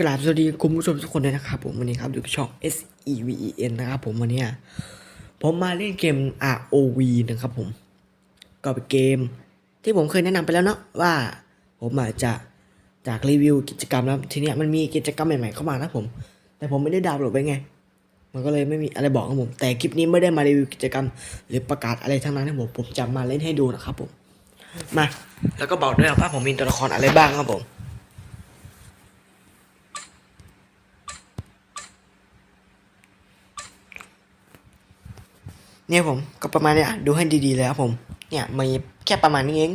กราบสวัสดีคุณผู้ชมทุกคนด้วยนะครับผมวันนี้ครับอยู่กับช่อง S E V E N นะครับผมวันนี้ผมมาเล่นเกม R O V นะครับผม ก็เป็นเกม ที่ผมเคยแนะนำไปแล้วเนาะว่า ผมอาจจะจากรีวิวกิจกรรมแล้วทีเนี้ยมันมีกิจกรรมใหม่ๆเข้ามานะผม แต่ผมไม่ได้ดาวน์โหลดไว้ไง มันก็เลยไม่มีอะไรบอกครับผม แต่คลิปนี้ไม่ได้มารีวิวกิจกรรม หรือประกาศอะไรทั้งนั้นนะผมผมจะมาเล่นให้ดูนะครับผมมาแล้วก็บอกด้วยว่าผมมีตัวละครอะไรบ้างครับผม เนี่ยผมก็ประมาณนี้ดูให้ดีๆเลยครับผม เนี่ยมีแค่ประมาณนี้เอง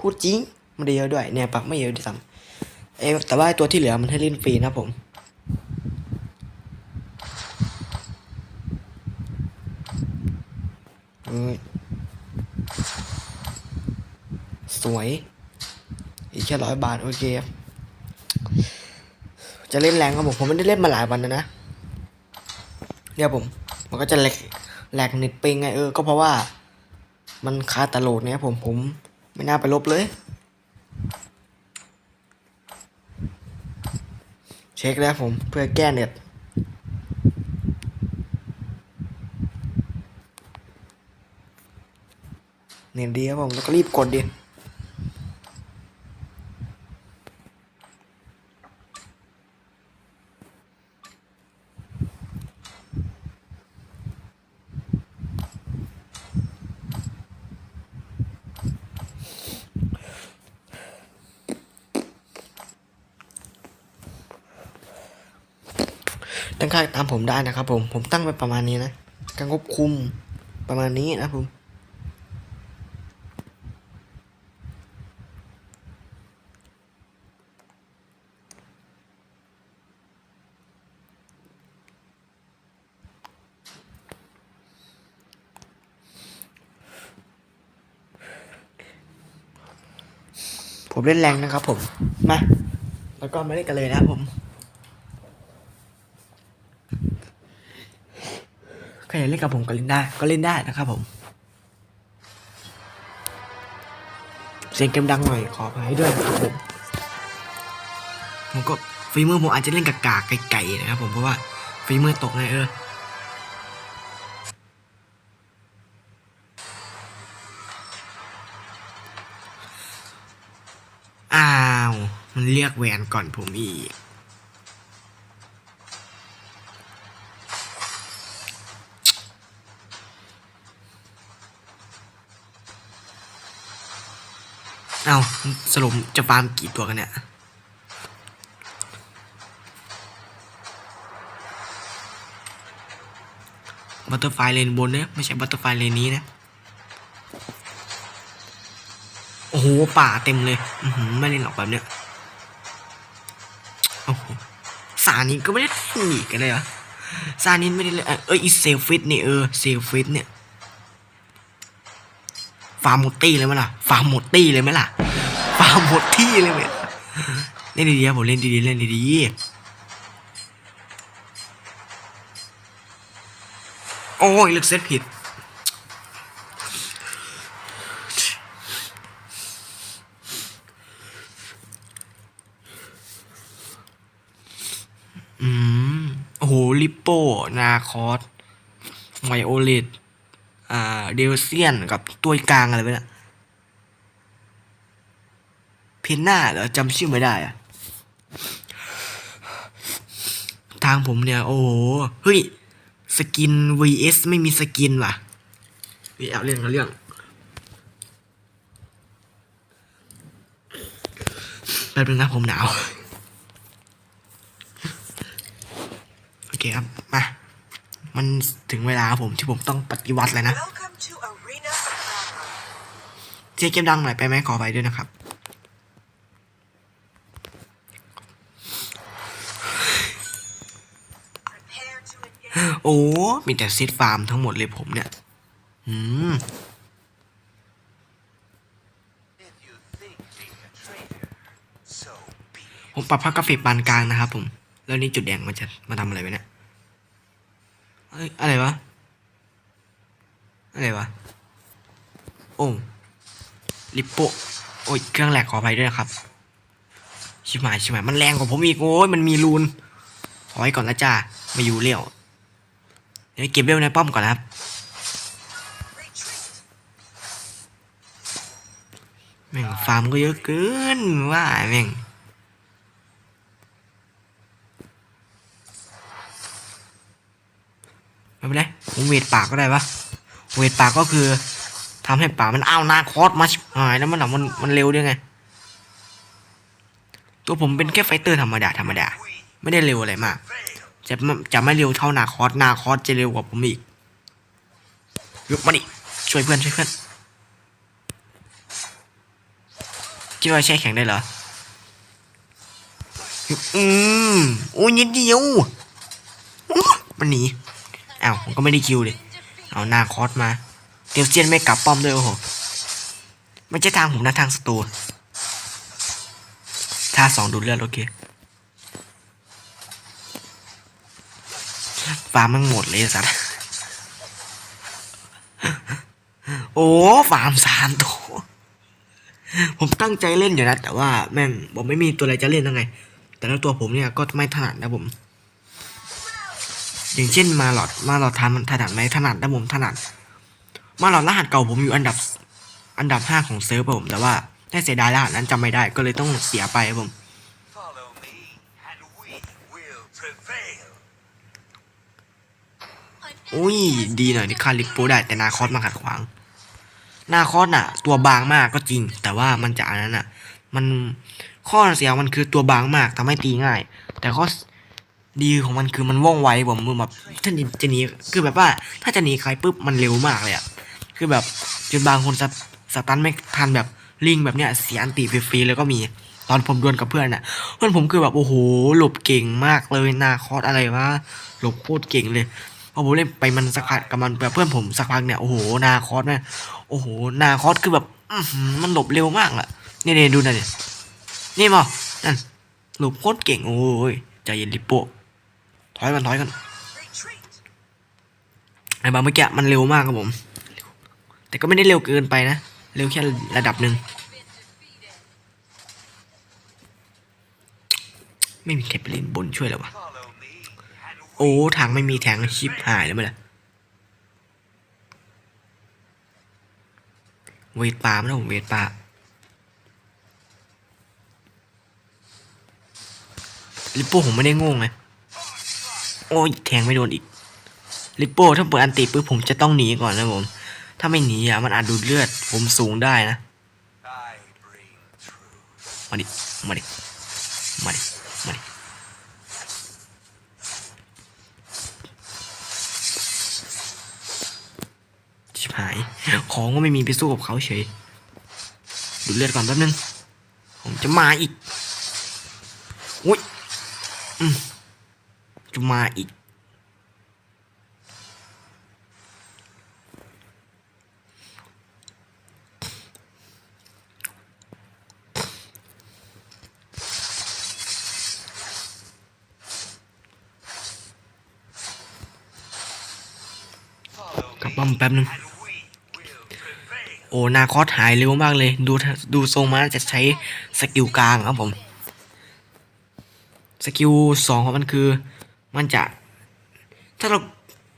พูดจริงไม่ได้เยอะด้วยเนี่ยปรับไม่เยอะด้วยซ้ำเอแต่ว่าตัวที่เหลือมันให้เล่นฟรีนะครับผมสวย อีกแค่ร้อยบาท โอเค จะเล่นแรงครับผม ผมไม่ได้เล่นมาหลายวันแล้วนะ เนี่ยผม มันก็จะแหลก แหลกเน็ตปิงไงเออ ก็เพราะว่า มันคาตโหลดเนี่ยผมผมไม่น่าไปลบเลย เช็คแล้วผมเพื่อแก้เน็ตเน็ตดีครับผมแล้วก็รีบกดดิ ตั้งค่าตามผมได้นะครับผม ผมตั้งไปประมาณนี้นะการควบคุมประมาณนี้นะผมผมเล่นแรงนะครับผม มา แล้วก็มาเล่นกันเลยนะครับผม ใครับผมก็เล่นได้ก็เล่นได้นะครับผม เสียงเกมดังหน่อยขออภัยด้วยนะครับผมผมก็ฝีมือผมอาจจะเล่นกากาไก่ๆนะครับผมเพราะว่าฝีมือตกไงเอออ้าว มันเรียกแหวนก่อนผมอีก เอาสรุปจะฟาร์มกี่ตัวกันเนี่ย บัตเตอร์ไฟเลนบนเนี่ยไม่ใช่บัตเตอร์ไฟเลนนี้นะ โอ้โห ป่าเต็มเลย อืไม่เล่นหรอกแบบเนี้ยโอ้โหสานินก็ไม่ได้หนีกันเลยเหรอสานินไม่ได้เลยเอ้ยอีเซลฟิตนี่เออเซลฟิตเนี่ย ฟาร์มหมดตี้เลยไหมล่ะ ฟาร์มหมดตี้เลยไหมล่ะ ฟาร์มหมดที่เลยไหมเล่นดีๆครับผมเล่นดีๆเล่นดีๆโอ้ยเลือกเซตผิดอืมโอ้โหลิปโป้นาคอสไวโอเลต อ่าเดลเซียนกับตัวกลางอะไรไปนี่ยเพนน่าเหรอจำชื่อไม่ได้อะทางผมเนี่ย โอ้โห เฮ้ย สกิน vs ไม่มีสกินว่ะพี่เอาเรื่องเอาเรื่องแป๊บนึงนะผมหนาว โอเคครับ มา มันถึงเวลาครับผมที่ผมต้องปฏิวัติแล้วนะ Welcome to Arena of Valor. เจ๊เกมดังหน่อยไปไหมขอไปด้วยนะครับ Prepare to engage. โอ้มีแต่ซิดฟาร์มทั้งหมดเลยผมเนี่ย อืม If you think being a traitor, so be it. ผมปรับภาพกราฟิกปานกลางนะครับผม แล้วนี่จุดแดงมันจะมาทำอะไรไว้เนี่ย เอ้ย อะไรวะ อะไรวะ โอ้ลิปโป โอ้ย เครื่องแหลกขออภัยด้วยนะครับ ชิบหายชิบหายมันแรงกว่าผมอีก โอ้ย มันมีรูนถอยก่อนนะจ้าม่อยู่เลี้ยว เดี๋ยวเก็บเบลในป้อมก่อนนะครับแม่งฟาร์มก็เยอะเกินว่าแม่ง ไม่เป็นไรผมเวทปากก็ได้ปะเวทปากก็คือทำให้ปากมันอ้าวนาคอสมาชหายแล้วมันหนัมันมันเร็วด้วยไง ตัวผมเป็นแค่ไฟเตอร์ธรรมดาธรรมดา ไม่ได้เร็วอะไรมาก จะจะไม่เร็วเท่านาคอสนาคอสจะเร็วกว่าผมอีกยกมาดิช่วยเพื่อนช่วยเพื่อนคิดว่าแช่แข็งได้เหรอ อืมโอ้ยนิดเดียว มันหนี อ้าวผมก็ไม่ได้คิวเลยเอาหน้าคอสมาเตียวเซียนไม่กลับป้อมด้วยโอ้โหไม่ใช่ทางผมนะทางศัตรูท่าสองดูเลือดโอเคฟาร์มมันหมดเลยสัตว์โอ้ฟาร์มสามตัวผมตั้งใจเล่นอยู่นะแต่ว่าแม่งผมไม่มีตัวอะไรจะเล่นยังไง แต่แล้วตัวผมเนี่ยก็ไม่ถนัดนะผม อย่างเช่นมาหลอดมาหลอดทำถนัดไหมถนัดนะผมถนัด มาหลอดรหัสเก่าผมอยู่อันดับอันดับห้าของเซิร์ฟครับผม แต่ว่าได้เสียดายรหัสนั้นจำไม่ได้ก็เลยต้องเสียไปครับผม Follow me, and we will prevail. อุ้ยดีหน่อยที่คาริโปได้แต่นาคอสมาขัดขวาง นาคอสน่ะ ตัวบางมากก็จริง แต่ว่ามันจะอันนั้นน่ะ มันข้อเสียมันคือตัวบางมากทำให้ตีง่าย แต่ข้อ ดีของมันคือมันว่องไวผมมือแบบถ้าจะหนีคือแบบว่า ถ้าจะหนีใครปุ๊บมันเร็วมากเลยอะคือแบบจนบางคนสตสตันไม่ทันแบบลิงแบบเนี้ยเสียอันตีฟรีๆเลยก็มีตอนผมดวลกับเพื่อนน่ะเพื่อนผมคือแบบโอ้โหหลบเก่งมากเลยนาคอสอะไรวะหลบโคตรเก่งเลยพอผมเล่นไปมันสักพักกับมันแบบเพื่อนผมสักพักเนี่ยโอ้โหนาคอสแม่โอ้โหนาคอสคือแบบมันหลบเร็วมากอะนี่นี่ดูหน่อยนี่มั้นั่นหลบโคตรเก่งโอ้ยใจเย็นลิปโป้ ถอยกันถอยกันไอ้บาเมื่อกี้มันเร็วมากครับผม แต่ก็ไม่ได้เร็วเกินไปนะ เร็วแค่ระดับหนึ่งไม่มีใครไปเล่นบนช่วยหรอวะ โอ้ทางไม่มีแทงชิปหายแล้วมั้ยล่ะเวทปลาไม่ต้องเวทปลาลิปโป้ผมไม่ได้โง่ไง โอ้ยแทงไม่โดนอีกลิปโป้ถ้าเปิดอันติปุ๊บผมจะต้องหนีก่อนนะผม ถ้าไม่หนีอะมันอาจดูดเลือด ผมสูงได้นะ มาดิ มาดิ มาดิ มาดิ ชิบหาย ของก็ไม่มีไปสู้กับเขาเฉย ดูดเลือดก่อนแป๊บนึง ผมจะมาอีกอุ้ยอืม จะมาอีกกับป้อมแป๊บนึง โอ้ นาคอสหายเร็วมากเลย ดูดูทรงมาจะใช้สกิลกลางครับผม สกิลสองของมันคือ มันจะ ถ้าเรา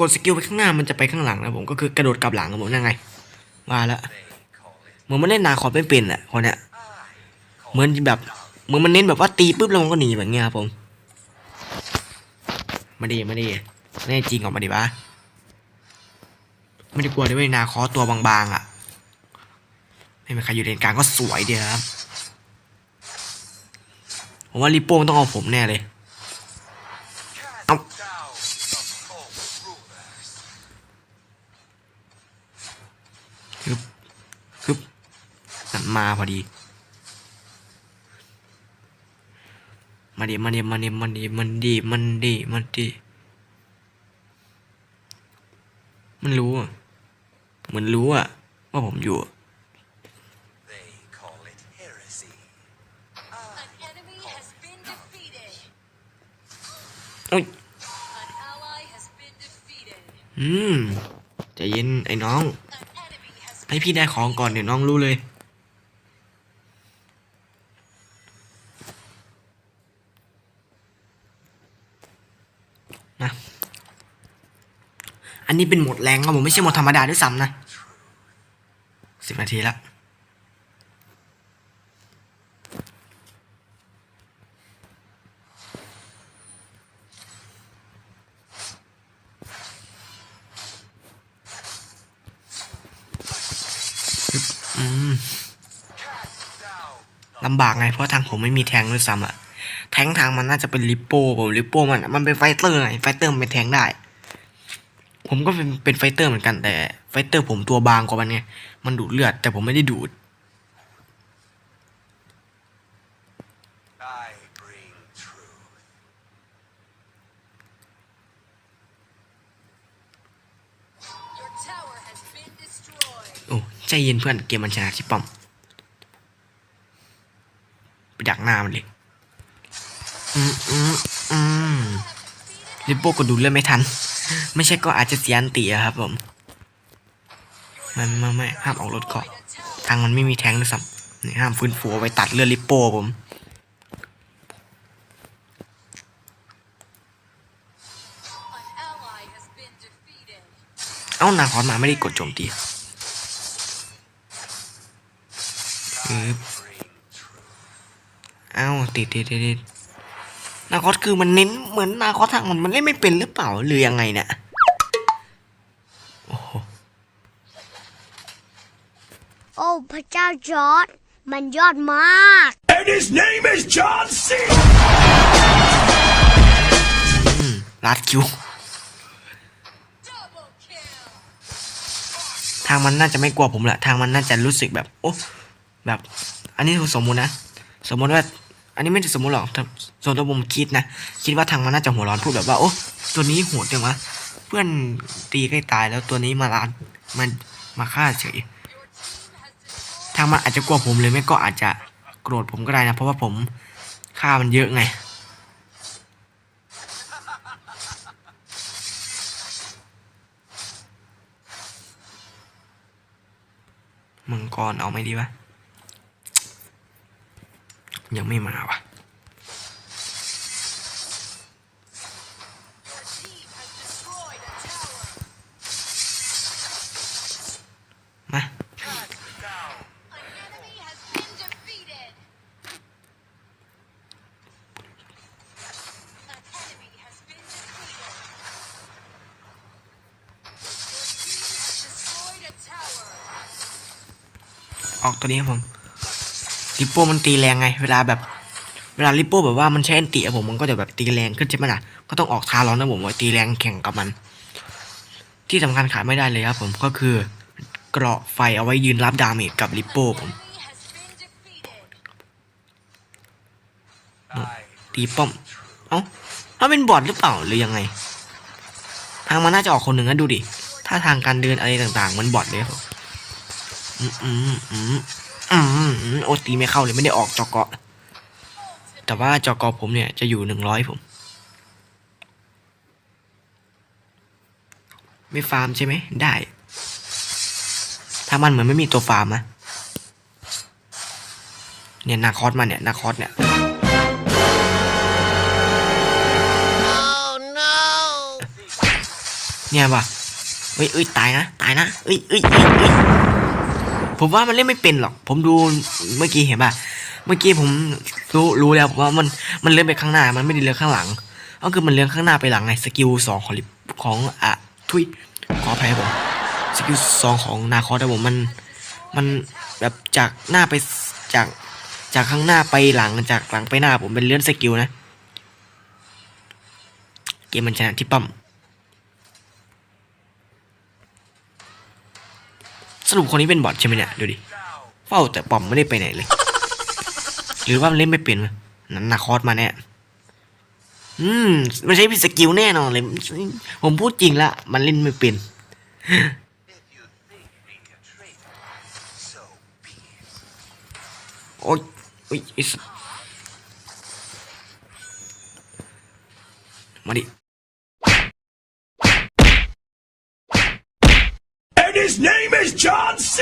กดสกิลไปข้างหน้ามันจะไปข้างหลังนะผมก็คือกระโดดกลับหลังครับผมยังไงว่าแล้วเหมือนมันเล่นนาคอสไม่เป็นอะคนเนี้ยเหมือนแบบเหมือนมันเน้นแบบว่าตีปุ๊บแล้วมันก็หนีแบบเงี้ยครับผมมาดีมาดีแน่จริงออกมาดิวะไม่ได้กลัวด้วยเวยนาคอตัวบางๆอะไม่มีใครอยู่เลนกลางก็สวยเดียวครับผมว่าริโป้งต้องเอาผมแน่เลย Cast Ow. down the false rulers. ฮึบฮึบนั่นมาพอดี มาดีมาดีมาดีมาดีมันดีมันดีมันดี มันรู้อะเหมือนรู้อะว่าผมอยู่อะ อุ้ยอืมจะเย็นไอ้น้อง ให้พี่ได้ของก่อนเดี๋ยวน้องรู้เลย นะ อันนี้เป็นหมดแรงครับผมไม่ใช่หมดธรรมดาด้วยซ้ำนะสิบนาทีแล้ว ลำบากไงเพราะทางผมไม่มีแทงด้วยซ้ำอะแทงทางมันน่าจะเป็นลิปโป้ผมลิปโป้มันมันเป็นไฟเตอร์ไงไฟเตอร์มันเป็นแทงได้ ผมก็เป็นเป็นไฟเตอร์เหมือนกันแต่ไฟเตอร์ผมตัวบางกว่ามันไงมันดูดเลือดแต่ผมไม่ได้ดูด ใจเย็นเพื่อนเกมมันชนะที่ป้อมไปดักหน้ามันเลยอืมอืมอืมลิปโป้ก็ดูเลือดไม่ทัน ไม่ใช่ก็อาจจะเสียอันตีอะครับผมไม่ไม่ไม่ห้ามออกรถเกาะทางมันไม่มีแทงด้วยซ้ำนี่ห้ามฟื้นฟูไว้ตัดเลือดลิปโป้ผมเอานาคอนมาไม่ได้กดโจมตี ติดติดติดติดนาคอสคือมันเน้นเหมือนนาคอสทางมันมันเล่นไม่เป็นหรือเปล่าหรือยังไงเนี่ยโอ้โหโอ้พระเจ้าจอร์ดมันยอดมาก And his name is John C. อืมลัดคิว Double kill. ทางมันน่าจะไม่กลัวผมแหละทางมันน่าจะรู้สึกแบบ โอ้แบบ อันนี้คือสมมุตินะ สมมติว่า อันนี้ไม่ได้สมมติหรอกส่วนตัวผมคิดนะ คิดว่าทางมันน่าจะหัวร้อนพูดแบบว่า โอ้ ตัวนี้โหดจังวะ เพื่อนตีใกล้ตายแล้วตัวนี้มาลานมันมาฆ่าเฉย ทางมันอาจจะกลัวผมเลยไม่ก็อาจจะโกรธผมก็ได้นะ เพราะว่าผมฆ่ามันเยอะไง มังกรเอาไม่ดีวะ ยังไม่มาว่ะมาออกตัวนี้ครับผม ลิปโป้มันตีแรงไง เวลาแบบ เวลาลิปโป้แบบว่ามันใช้แอนติอะผมมันก็จะแบบตีแรงขึ้นใช่ไหมล่ะก็ต้องออกทาร้อนนะผมว่าตีแรงแข่งกับมัน ที่สำคัญขาดไม่ได้เลยครับผมก็คือเกราะไฟเอาไว้ยืนรับดาเมจกับลิปโป้ผมตีป้อม เอ้าถ้าเป็นบอทหรือเปล่าหรือยังไง ทางมันน่าจะออกคนหนึ่งนะดูดิ ถ้าทางการเดินอะไรต่างๆ มันบอทเลยครับอืมอืมอืม อืมโอตีไม่เข้าเลยไม่ได้ออกจอเกาะ แต่ว่าจอเกาะผมเนี่ยจะอยู่หนึ่งร้อยผม ไม่ฟาร์มใช่ไหม ได้ ถ้ามันเหมือนไม่มีตัวฟาร์มนะเนี่ยนาคอสมาเนี่ยนาคอสเนี่ย เนี่ยว่ะเอ้ยเอ้ยตายนะ ตายนะเอ้ยเอ้ยเอ้ยเอ้ย ผมว่ามันเล่นไม่เป็นหรอก ผมดูเมื่อกี้เห็นป่ะเมื่อกี้ผมรู้รู้แล้วว่ามันมันเลื่อนไปข้างหน้า มันไม่ได้เลื่อนข้างหลัง ก็คือมันเลื่อนข้างหน้าไปหลังไงสกิลสองของของอะทุยขออภัยผมสกิลสองของนาคอสครับผมมันมันแบบจากหน้าไปจากจากข้างหน้าไปหลังจากหลังไปหน้าผมเป็นเลื่อนสกิลนะ เกมมันชนะที่ปั๊ม สรุปคนนี้เป็นบอทใช่ไหมเนี่ยดูดิเฝ้าแต่ปอมไม่ได้ไปไหนเลย หรือว่ามันเล่นไม่เป็นวะนั้นนาคอสมาแน่อืมมันใช้พิสกิลแน่นอนเลย ผมพูดจริงละมันเล่นไม่เป็น If you think me a traitor, so be it. โอ๊ยโอ๊ยอ้สัสมาดิ And his name is John C.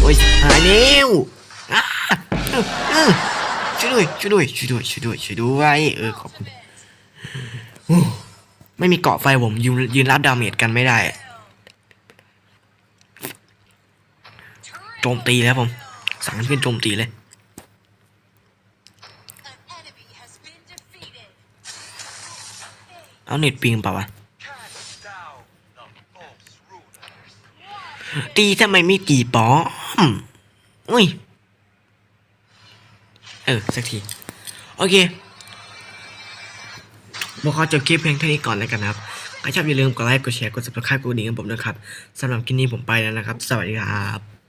โอ๊ยหายแล้วอ่าอืมอืมช่วยด้วยช่วยด้วยช่วยด้วยช่วยด้วยช่วยด้วยเออขอบคุณไม่มีเกาะไฟผมยืนยืนรับดาเมจกันไม่ได้โจมตีแล้วผม สั่งให้เพื่อนโจมตีเลยเอาเน็ตปิงเปล่าวะ ตีทำไมไม่ตีป้อม อุ้ย เออ สักที โอเคผมขอจบคลิปเพียงเท่านี้ก่อนแล้วกันนะครับใครชอบอย่าลืมกดไลค์ กดแชร์ กด subscribe กดดิ่งให้ผมด้วยครับสำหรับคลิปนี้ผมไปแล้วนะครับ สวัสดีครับ